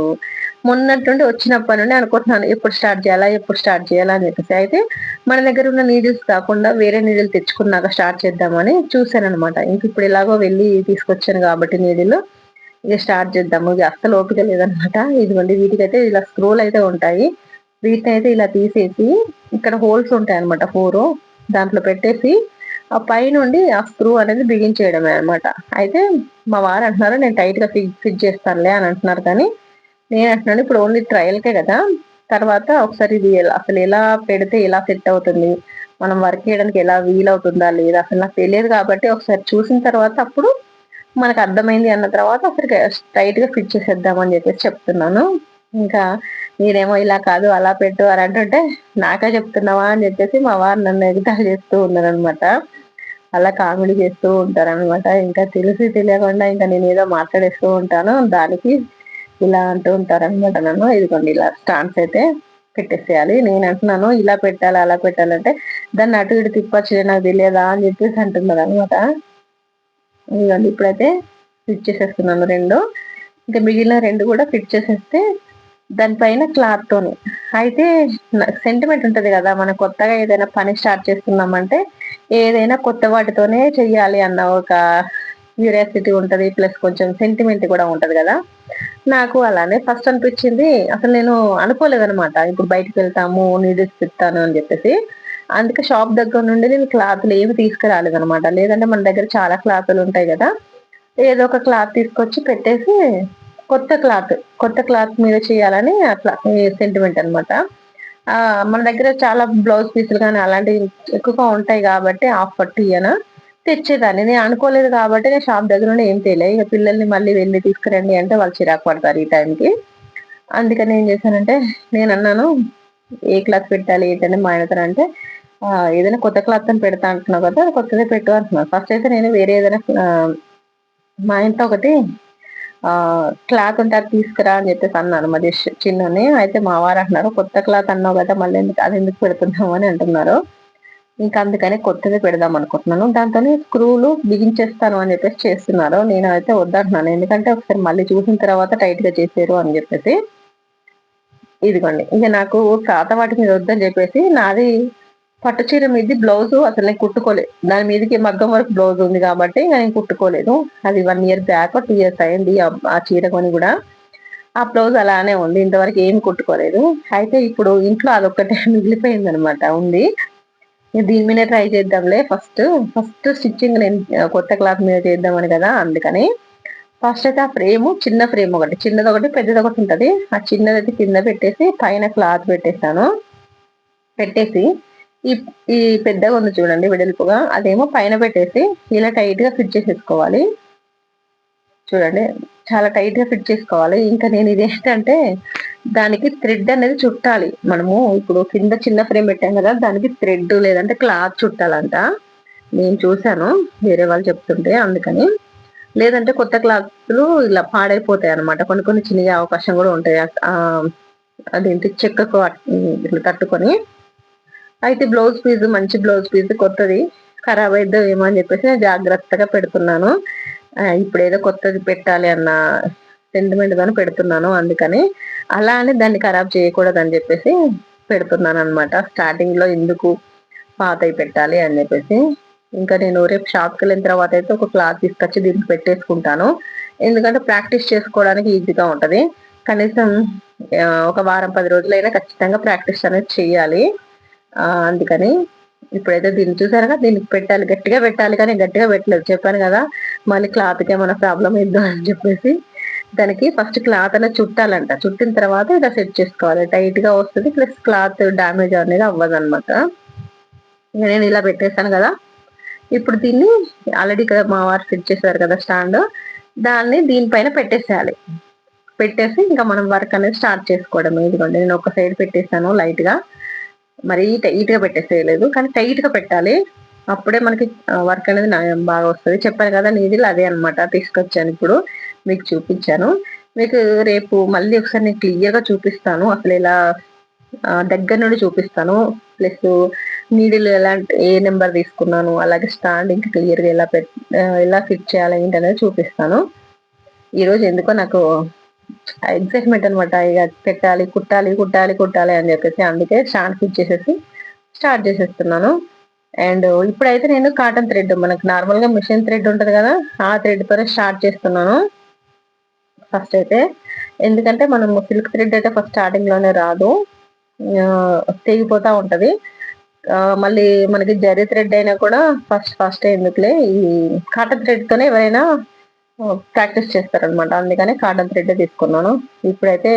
మొన్నట్టుండి వచ్చినప్పటి నుండి అనుకుంటున్నాను ఎప్పుడు స్టార్ట్ చేయాలా ఎప్పుడు స్టార్ట్ చేయాలా అని చెప్పేసి. అయితే మన దగ్గర ఉన్న నీడిల్స్ కాకుండా వేరే నీడిల్ తెచ్చుకున్నాక స్టార్ట్ చేద్దామని చూశాను అనమాట ఇంక ఇప్పుడు ఎలాగో వెళ్ళి తీసుకొచ్చాను కాబట్టి నీడిల్ ఇక స్టార్ట్ చేద్దాము. ఇక అస్సలు ఓపిక లేదనమాట ఇదిగోండి వీటికైతే ఇలా స్క్రోల్ అయితే ఉంటాయి. వీటిని అయితే ఇలా తీసేసి ఇక్కడ హోల్స్ ఉంటాయి అనమాట ఫోర్ దాంట్లో పెట్టేసి ఆ పైనుండి ఆ స్క్రూ అనేది బిగించేయడమే అనమాట అయితే మా వారు అంటున్నారు నేను టైట్గా ఫిట్ ఫిట్ చేస్తానులే అని అంటున్నారు కానీ నేను అంటున్నాను ఇప్పుడు ఓన్లీ ట్రయల్కే కదా. తర్వాత ఒకసారి ఇది అసలు ఎలా పెడితే ఎలా సెట్ అవుతుంది? మనం వర్క్ చేయడానికి ఎలా వీలవుతుందా లేదా? అసలు నాకు తెలియదు కాబట్టి ఒకసారి చూసిన తర్వాత అప్పుడు మనకు అర్థమైంది అన్న తర్వాత అసలు టైట్గా ఫిట్ చేసేద్దామని చెప్పేసి చెప్తున్నాను. ఇంకా నేనేమో ఇలా కాదు అలా పెట్టు అని అంటుంటే నాకే చెప్తున్నావా అని చెప్పేసి మా వారు నన్ను ఎగతాళి చేస్తూ ఉన్నారనమాట అలా కామెడీ చేస్తూ ఉంటారనమాట ఇంకా తెలిసి తెలియకుండా ఇంకా నేను ఏదో మాట్లాడేస్తూ ఉంటాను. దానికి ఇలా అంటూ ఉంటారనమాట నన్ను. ఇదిగోండి ఇలా స్టాండ్స్ అయితే పెట్టేసేయాలి. నేను అంటున్నాను ఇలా పెట్టాలి అలా పెట్టాలంటే దాన్ని అటు ఇటు తిప్పచ్చు నాకు తెలియదా అని చెప్పేసి అంటున్నారు అనమాట ఇదిగోండి ఇప్పుడైతే ఫిట్ చేసేస్తున్నాను రెండు. ఇంకా మిగిలిన రెండు కూడా ఫిట్ చేసేస్తే దానిపైన క్లాత్తోని అయితే సెంటిమెంట్ ఉంటుంది కదా మనం కొత్తగా ఏదైనా పని స్టార్ట్ చేస్తున్నామంటే ఏదైనా కొత్త వాటితోనే చెయ్యాలి అన్న ఒక క్యూరియాసిటీ ఉంటుంది ప్లస్ కొంచెం సెంటిమెంట్ కూడా ఉంటుంది కదా. నాకు అలానే ఫస్ట్ అనిపించింది. అసలు నేను అనుకోలేదనమాట ఇప్పుడు బయటకు వెళ్తాము నీడిల్స్ పెడతాను అని చెప్పేసి. అందుకే షాప్ దగ్గర నుండి నేను క్లాత్లు ఏమి తీసుకురాలేదనమాట లేదంటే మన దగ్గర చాలా క్లాతులు ఉంటాయి కదా. ఏదో ఒక క్లాత్ తీసుకొచ్చి పెట్టేసి కొత్త క్లాత్ కొత్త క్లాత్ మీద చేయాలని అట్లా సెంటిమెంట్ అన్నమాట. మన దగ్గర చాలా బ్లౌజ్ పీసులు కానీ అలాంటివి ఎక్కువగా ఉంటాయి కాబట్టి ఆఫ్ పట్టు ఇయ్యన. తెచ్చేదాన్ని. నేను అనుకోలేదు కాబట్టి నేను షాప్ దగ్గర నుండి ఏం తెలియదు ఇక పిల్లల్ని మళ్ళీ వెళ్ళి తీసుకురండి అంటే వాళ్ళు చిరాకు పడతారు ఈ టైంకి. అందుకని ఏం చేశానంటే నేను అన్నాను ఏ క్లాత్ పెట్టాలి ఏంటని మా ఆయన అంటే ఏదైనా కొత్త క్లాత్ అని పెడతా అంటున్నావు కదా కొత్తదే పెట్టు అంటున్నాను. ఫస్ట్ అయితే నేను వేరే ఏదైనా మా ఇంట్లో ఒకటి క్లాత్ ఉంటే అది తీసుకురా అని చెప్పేసి అన్నాను. మా చిన్నని అయితే మా వారు అంటున్నారు కొత్త క్లాత్ అన్నావు కదా మళ్ళీ ఎందుకు అది ఎందుకు పెడుతున్నావు అని అంటున్నారు. ఇంకా అందుకనే కొత్తది పెడదాం అనుకుంటున్నాను. దాంతోనే స్క్రూలు బిగించేస్తాను అని చెప్పేసి చేస్తున్నారు. నేను అయితే వద్దంటున్నాను ఎందుకంటే ఒకసారి మళ్ళీ చూసిన తర్వాత టైట్గా చేసారు అని చెప్పేసి. ఇదిగోండి. ఇక నాకు తాత వాటి మీద వద్దని చెప్పేసి నాది పట్టు చీర మీది బ్లౌజ్ అసలు నేను కుట్టుకోలేదు దాని మీదకి మగ్గం వరకు బ్లౌజ్ ఉంది కాబట్టి ఇంకా నేను కుట్టుకోలేదు. అది one year back two years అయింది ఆ- చీర కొని కూడా. ఆ బ్లౌజ్ అలానే ఉంది. ఇంతవరకు ఏమి కుట్టుకోలేదు. అయితే ఇప్పుడు ఇంట్లో అదొక్కటే మిగిలిపోయింది అనమాట ఉంది. దీని మీద ట్రై చేద్దాంలే. ఫస్ట్ ఫస్ట్ స్టిచ్చింగ్ నేను కొత్త క్లాత్ మీద చేద్దామని కదా అందుకని. ఫస్ట్ అయితే ఆ ఫ్రేమ్ చిన్న ఫ్రేమ్ ఒకటి. చిన్నది ఒకటి పెద్దది ఒకటి ఉంటుంది. ఆ చిన్నది అయితే కింద పెట్టేసి పైన క్లాత్ పెట్టేస్తాను. పెట్టేసి ఈ ఈ పెద్దగా ఉంది చూడండి వెడల్పుగా. అదేమో పైన పెట్టేసి ఇలా టైట్గా ఫిట్ చేసేసుకోవాలి. చూడండి చాలా టైట్గా ఫిట్ చేసుకోవాలి. ఇంకా నేను ఇది ఏంటంటే దానికి థ్రెడ్ అనేది చుట్టాలి. మనము ఇప్పుడు కింద చిన్న ఫ్రేమ్ పెట్టాం కదా దానికి థ్రెడ్ లేదంటే క్లాత్ చుట్టాలంట. నేను చూశాను వేరే వాళ్ళు చెప్తుంటే అందుకని. లేదంటే కొత్త క్లాత్లు ఇలా పాడైపోతాయి అన్నమాట. కొన్ని కొన్ని చిన్నగా అవకాశం కూడా ఉంటాయి. అదేంటి చెక్కకు ఇట్లా తట్టుకొని. అయితే బ్లౌజ్ పీస్ మంచి బ్లౌజ్ పీస్ కొత్తది. ఖరాబ్ అయిద్దో ఏమో అని చెప్పేసి నేను జాగ్రత్తగా పెడుతున్నాను. ఇప్పుడు ఏదో కొత్తది పెట్టాలి అన్న సెంటిమెంట్ గాను పెడుతున్నాను అందుకని అలా అని దాన్ని ఖరాబ్ చేయకూడదు అని చెప్పేసి పెడుతున్నాను అనమాట స్టార్టింగ్లో ఎందుకు పాతవి పెట్టాలి అని చెప్పేసి. ఇంకా నేను రేపు షాప్కి వెళ్ళిన తర్వాత అయితే ఒక క్లాత్ తీసుకొచ్చి దీనికి పెట్టేసుకుంటాను. ఎందుకంటే ప్రాక్టీస్ చేసుకోవడానికి ఈజీగా ఉంటది. కనీసం ఒక వారం పది రోజులైనా ఖచ్చితంగా ప్రాక్టీస్ అనేది చేయాలి. అందుకని ఇప్పుడైతే దీన్ని చూసారుగా దీనికి పెట్టాలి గట్టిగా పెట్టాలి కానీ గట్టిగా పెట్టలేదు. చెప్పాను కదా మళ్ళీ క్లాత్కి ఏమైనా ప్రాబ్లం ఇద్దాం అని చెప్పేసి. దానికి ఫస్ట్ క్లాత్ అలా చుట్టాలంట. చుట్టిన తర్వాత ఇలా సెట్ చేసుకోవాలి. టైట్గా వస్తుంది. ప్లస్ క్లాత్ డామేజ్ అనేది అవ్వదు అనమాట నేను ఇలా పెట్టేశాను కదా. ఇప్పుడు దీన్ని ఆల్రెడీ ఇక్కడ మా వారు ఫిట్ చేశారు కదా స్టాండ్ దాన్ని దీనిపైన పెట్టేసేయాలి. పెట్టేసి ఇంకా మనం వర్క్ అనేది స్టార్ట్ చేసుకోవడం ఇదిగోండి నేను ఒక సైడ్ పెట్టేసాను లైట్గా. మరీ టైట్గా పెట్టేసేయలేదు. కానీ టైట్గా పెట్టాలి. అప్పుడే మనకి వర్క్ అనేది బాగా వస్తుంది. చెప్పాను కదా నీది అదే అనమాట తీసుకొచ్చాను ఇప్పుడు. మీకు చూపించాను. మీకు రేపు మళ్ళీ ఒకసారి నేను క్లియర్గా చూపిస్తాను. అసలు ఇలా దగ్గర నుండి చూపిస్తాను. ప్లస్ నీడిల్ ఎలా ఏ నెంబర్ తీసుకున్నాను అలాగే స్టాండ్ ఇంకా క్లియర్గా ఎలా పెట్ ఎలా ఫిట్ చేయాలి ఏంటి అనేది చూపిస్తాను ఈరోజు ఎందుకో నాకు ఎగ్జైట్మెంట్ అనమాట ఇక పెట్టాలి కుట్టాలి కుట్టాలి కుట్టాలి అని చెప్పేసి అందుకే స్టాండ్ ఫిట్ చేసేసి స్టార్ట్ చేసేస్తున్నాను. అండ్ ఇప్పుడైతే నేను కాటన్ థ్రెడ్ మనకు నార్మల్గా మిషన్ థ్రెడ్ ఉంటుంది కదా ఆ థ్రెడ్ తోనే స్టార్ట్ చేస్తున్నాను. ఫస్ట్ అయితే. ఎందుకంటే మనం సిల్క్ థ్రెడ్ అయితే ఫస్ట్ స్టార్టింగ్లోనే రాదు. తెగిపోతా ఉంటది. మళ్ళీ మనకి జరీ థ్రెడ్ అయినా కూడా ఫస్ట్ ఫస్ట్ ఎందుకులే ఈ కాటన్ థ్రెడ్ తోనే ఎవరైనా ప్రాక్టీస్ చేస్తారనమాట అందుకని కాటన్ థ్రెడ్ తీసుకున్నాను. ఇప్పుడైతే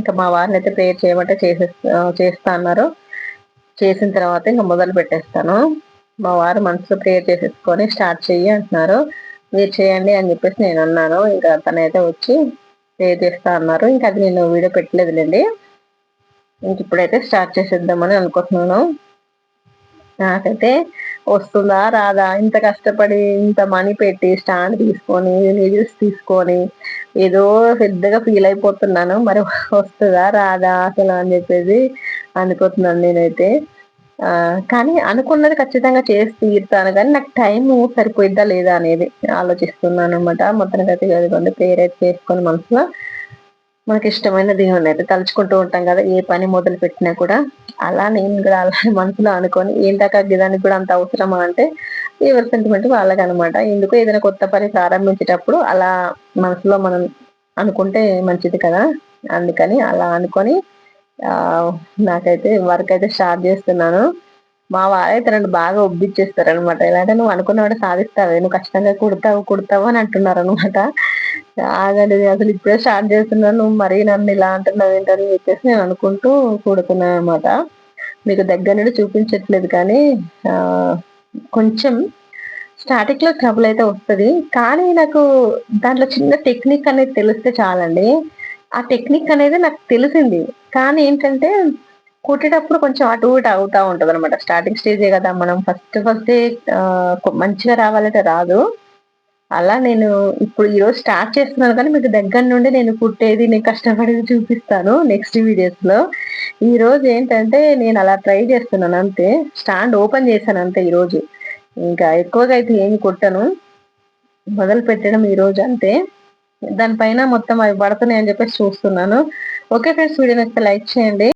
ఇంకా మా వారిని అయితే ప్రేయర్ చేయమంటే చేసే చేస్తా అన్నారు. చేసిన తర్వాత ఇంకా మొదలు పెట్టేస్తాను. మా వారు మనసులో ప్రేయర్ చేసేసుకొని స్టార్ట్ చెయ్యి అంటున్నారు. మీరు చేయండి అని చెప్పేసి నేను అన్నాను. ఇంకా తనైతే వచ్చి ప్రేయర్ చేస్తా అన్నారు. ఇంకా అది నేను వీడియో పెట్టలేదులేండి ఇంక ఇప్పుడైతే స్టార్ట్ చేసేద్దామని అనుకుంటున్నాను. నాకైతే వస్తుందా రాదా ఇంత కష్టపడి ఇంత మనీ పెట్టి స్టాండ్ తీసుకొని నీడిల్స్ తీసుకొని ఏదో పెద్దగా ఫీల్ అయిపోతున్నాను. మరి వస్తుందా రాదా అసలు అని చెప్పేసి అనుకుంటున్నాను నేనైతే. కానీ అనుకున్నది ఖచ్చితంగా చేసి తీరుతాను కానీ నాకు టైం సరిపోయిద్దా లేదా అనేది ఆలోచిస్తున్నాను అనమాట మొత్తానికి అయితే చదువుకోండి పేరు అయితే చేసుకొని మనసులో మనకి ఇష్టమైన దేవుని అయితే తలుచుకుంటూ ఉంటాం కదా ఏ పని మొదలు పెట్టినా కూడా. అలా నేను కూడా అలా మనసులో అనుకొని ఏంటా గిదానికి కూడా అంత అవసరమా అంటే ఎవరి సెంటిమెంట్ వాళ్ళకి అనమాట ఎందుకు ఏదైనా కొత్త పని ప్రారంభించేటప్పుడు అలా మనసులో మనం అనుకుంటే మంచిది కదా. అందుకని అలా అనుకొని నాకైతే వర్క్ అయితే స్టార్ట్ చేస్తున్నాను. మా వారైతే నన్ను బాగా ఒబ్బిచ్చేస్తారు అనమాట అంటే నువ్వు అనుకున్నవాడు సాధిస్తావే నువ్వు కష్టంగా కుడతావు కుడతావు అని అంటున్నారు అనమాట ఆగండి అసలు ఇప్పుడే స్టార్ట్ చేస్తున్నాను మరీ నన్ను ఇలా అంటున్నావు ఏంటని చెప్పేసి నేను అనుకుంటూ కుడుతున్నాను అనమాట మీకు దగ్గర నుండి చూపించట్లేదు కానీ కొంచెం స్టార్టింగ్లో ట్రబుల్ అయితే వస్తుంది. కానీ నాకు దాంట్లో చిన్న టెక్నిక్ అనేది తెలిస్తే చాలండి. ఆ టెక్నిక్ అనేది నాకు తెలిసింది. కానీ ఏంటంటే కుట్టేటప్పుడు కొంచెం అటు ఇటు అవుతా ఉంటది అనమాట స్టార్టింగ్ స్టేజే కదా మనం ఫస్ట్ ఫస్ట్ మంచిగా రావాలంటే రాదు. అలా నేను ఇప్పుడు ఈరోజు స్టార్ట్ చేస్తున్నాను కానీ మీకు దగ్గర నుండి నేను కుట్టేది నేను కష్టపడేది చూపిస్తాను నెక్స్ట్ వీడియోస్లో. ఈ రోజు ఏంటంటే నేను అలా ట్రై చేస్తున్నాను అంతే. స్టాండ్ ఓపెన్ చేశాను అంతే ఈరోజు ఇంకా ఎక్కువగా అయితే ఏమి కుట్టను. మొదలు పెట్టడం ఈరోజు అంతే. దానిపైన మొత్తం అవి పడుతున్నాయి అని చెప్పేసి చూస్తున్నాను. ఓకే ఫ్రెండ్స్ వీడియో నచ్చితే లైక్ చేయండి.